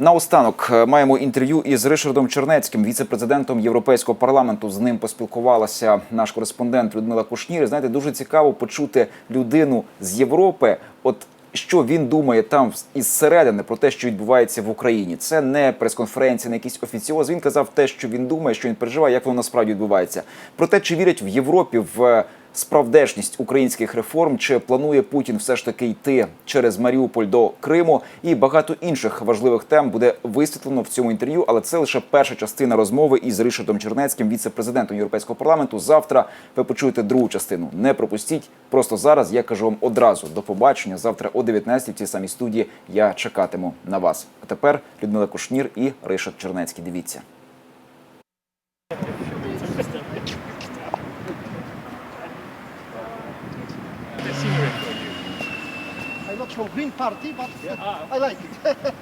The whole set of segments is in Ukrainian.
Наостанок е, маємо інтерв'ю із Ришардом Чернецьким, віце-президентом Європейського парламенту. З ним поспілкувалася наш кореспондент Людмила Кушнір. Знаєте, дуже цікаво почути людину з Європи. От що він думає там із середини про те, що відбувається в Україні. Це не прес-конференція, не якийсь офіціоз. Він казав те, що він думає, що він переживає, як воно насправді відбувається. Про те, чи вірять в Європі в справдешність українських реформ, чи планує Путін все ж таки йти через Маріуполь до Криму, і багато інших важливих тем буде висвітлено в цьому інтерв'ю. Але це лише перша частина розмови із Ришардом Чернецьким, віце-президентом Європейського парламенту. Завтра ви почуєте другу частину. Не пропустіть. Просто зараз я кажу вам одразу до побачення. Завтра о 19 в цій самій студії я чекатиму на вас. А тепер Людмила Кушнір і Ришард Чернецький. Дивіться. I'm not from Green Party, but I like it.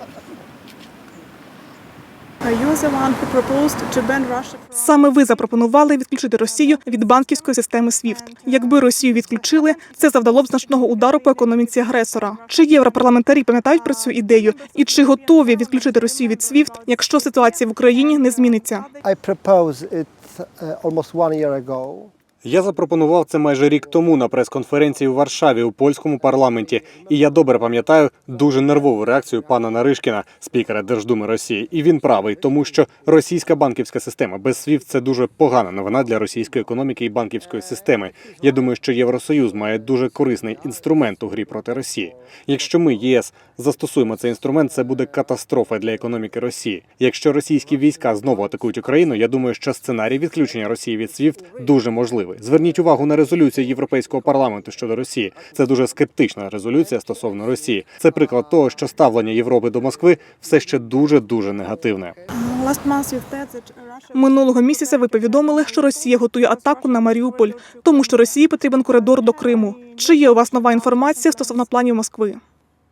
You are the one who proposed to ban Russia from... Саме ви запропонували відключити Росію від банківської системи SWIFT. Якби Росію відключили, це завдало б значного удару по економіці агресора. Чи європарламентарі пам'ятають про цю ідею? І чи готові відключити Росію від SWIFT, якщо ситуація в Україні не зміниться? Я запропонував це майже рік тому на прес-конференції у Варшаві у польському парламенті, і я добре пам'ятаю дуже нервову реакцію пана Наришкіна, спікера Держдуми Росії. І він правий, тому що російська банківська система без СВІФТ – це дуже погана новина для російської економіки і банківської системи. Я думаю, що Євросоюз має дуже корисний інструмент у грі проти Росії. Якщо ми ЄС застосуємо цей інструмент, це буде катастрофа для економіки Росії. Якщо російські війська знову атакують Україну, я думаю, що сценарій відключення Росії від СВІФТ дуже можливий. Зверніть увагу на резолюцію Європейського парламенту щодо Росії. Це дуже скептична резолюція стосовно Росії. Це приклад того, що ставлення Європи до Москви все ще дуже дуже негативне. Минулого місяця ви повідомили, що Росія готує атаку на Маріуполь, тому що Росії потрібен коридор до Криму. Чи є у вас нова інформація стосовно планів Москви?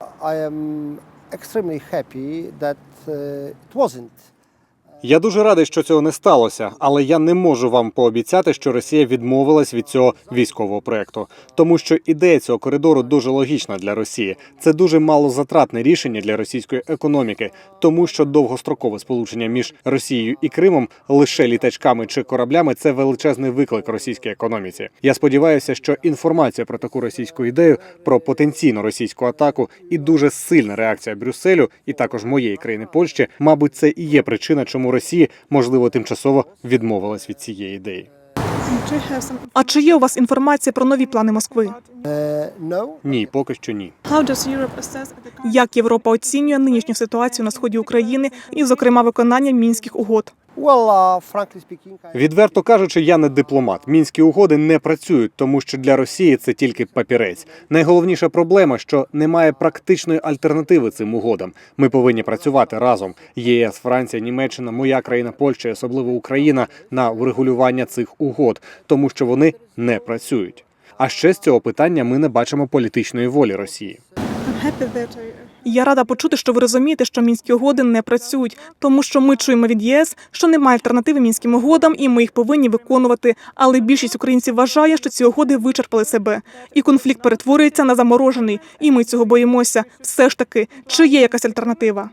I am extremely happy that uh, it wasn't. Я дуже радий, що цього не сталося, але я не можу вам пообіцяти, що Росія відмовилась від цього військового проекту, тому що ідея цього коридору дуже логічна для Росії. Це дуже малозатратне рішення для російської економіки, тому що довгострокове сполучення між Росією і Кримом лише літачками чи кораблями це величезний виклик російській економіці. Я сподіваюся, що інформація про таку російську ідею, про потенційну російську атаку і дуже сильна реакція Брюсселю, і також моєї країни Польщі, мабуть, це і є причина, чому Росія можливо тимчасово відмовилась від цієї ідеї. А чи є у вас інформація про нові плани Москви? Ні, поки що ні. Як Європа оцінює нинішню ситуацію на сході України і, зокрема, виконання мінських угод? Відверто кажучи, я не дипломат. Мінські угоди не працюють, тому що для Росії це тільки папірець. Найголовніша проблема, що немає практичної альтернативи цим угодам. Ми повинні працювати разом. ЄС, Франція, Німеччина, моя країна, Польща, і особливо Україна на врегулювання цих угод, тому що вони не працюють. А ще з цього питання ми не бачимо політичної волі Росії. Я рада почути, що ви розумієте, що мінські угоди не працюють, тому що ми чуємо від ЄС, що немає альтернативи мінським угодам, і ми їх повинні виконувати. Але більшість українців вважає, що ці угоди вичерпали себе, і конфлікт перетворюється на заморожений. І ми цього боїмося. Все ж таки, чи є якась альтернатива?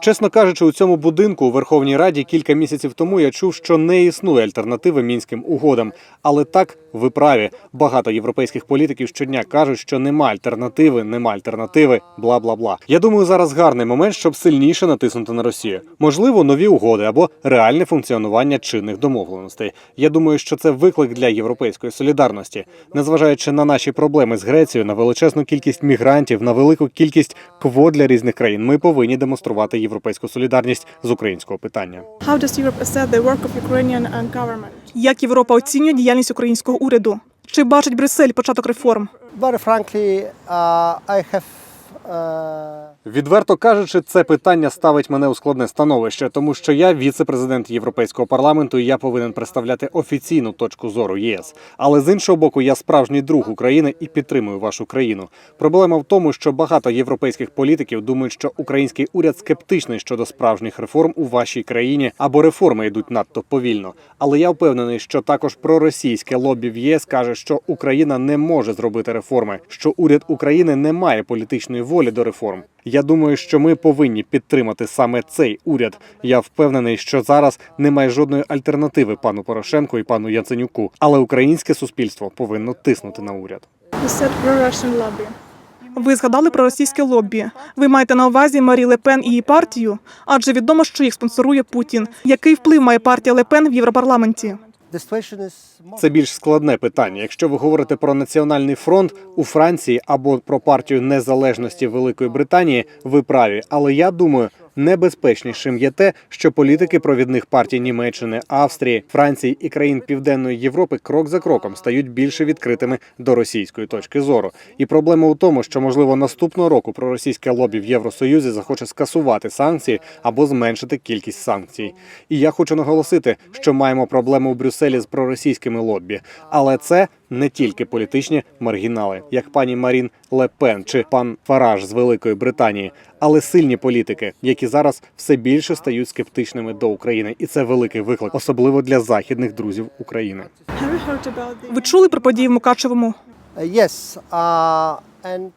Чесно кажучи, у цьому будинку у Верховній Раді кілька місяців тому я чув, що не існує альтернативи мінським угодам. Але так ви праві. Багато європейських політиків щодня кажуть, що нема альтернативи, нема альтернативи, бла бла бла. Я думаю, зараз гарний момент, щоб сильніше натиснути на Росію. Можливо, нові угоди або реальне функціонування чинних домовленостей. Я думаю, що це виклик для європейської солідарності, незважаючи на наші проблеми з Грецією, на величезну кількість мігрантів, на велику кількість квот для різних країн. Ми повинні демонструвати європейську солідарність з українського питання. Government? Як Європа оцінює діяльність українського уряду? Чи бачить Брюссель початок реформ? very frankly, uh, I have. Uh, Відверто кажучи, це питання ставить мене у складне становище, тому що я віце-президент Європейського парламенту, і я повинен представляти офіційну точку зору ЄС. Але з іншого боку, я справжній друг України і підтримую вашу країну. Проблема в тому, що багато європейських політиків думають, що український уряд скептичний щодо справжніх реформ у вашій країні або реформи йдуть надто повільно. Але я впевнений, що також проросійське лобі в ЄС каже, що Україна не може зробити реформи, що уряд України не має політичної волі до реформ. Я думаю, що ми повинні підтримати саме цей уряд. Я впевнений, що зараз немає жодної альтернативи пану Порошенку і пану Яценюку, але українське суспільство повинно тиснути на уряд. Ви згадали про російське лобі. Ви маєте на увазі Марі Лепен і її партію? Адже відомо, що їх спонсорує Путін. Який вплив має партія Лепен в Європарламенті? Це більш складне питання. Якщо ви говорите про національний фронт у Франції або про партію незалежності Великої Британії, ви праві. Але я думаю, небезпечнішим є те, що політики провідних партій Німеччини, Австрії, Франції і країн Південної Європи крок за кроком стають більше відкритими до російської точки зору. І проблема у тому, що можливо наступного року проросійське лобі в Євросоюзі захоче скасувати санкції або зменшити кількість санкцій. І я хочу наголосити, що маємо проблему у Брюсселі з проросійськими лобі, але це не тільки політичні маргінали, як пані Марін Ле Пен чи пан Фараж з Великої Британії, але сильні політики, які зараз все більше стають скептичними до України, і це великий виклик, особливо для західних друзів України. Ви чули про події в Мукачевому? Yes, uh, and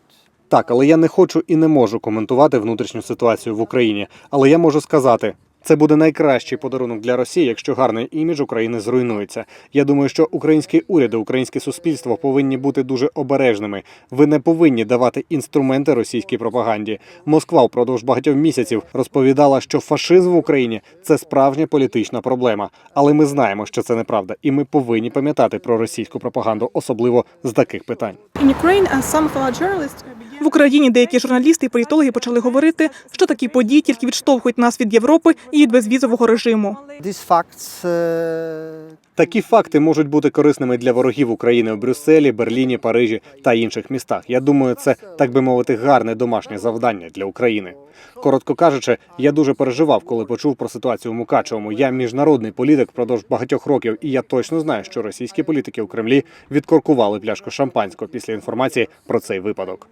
Так, але я не хочу і не можу коментувати внутрішню ситуацію в Україні. Але я можу сказати. Це буде найкращий подарунок для Росії, якщо гарний імідж України зруйнується. Я думаю, що український уряд і українське суспільство повинні бути дуже обережними. Ви не повинні давати інструменти російській пропаганді. Москва впродовж багатьох місяців розповідала, що фашизм в Україні це справжня політична проблема. Але ми знаємо, що це неправда, і ми повинні пам'ятати про російську пропаганду, особливо з таких питань. В Україні деякі журналісти і політологи почали говорити, що такі події тільки відштовхують нас від Європи і від безвізового режиму. uh, Такі факти можуть бути корисними для ворогів України у Брюсселі, Берліні, Парижі та інших містах. Я думаю, це так би мовити гарне домашнє завдання для України. Коротко кажучи, я дуже переживав, коли почув про ситуацію в Мукачевому. Я міжнародний політик впродовж багатьох років, і я точно знаю, що російські політики у Кремлі відкоркували пляшку шампанського після інформації про цей випадок.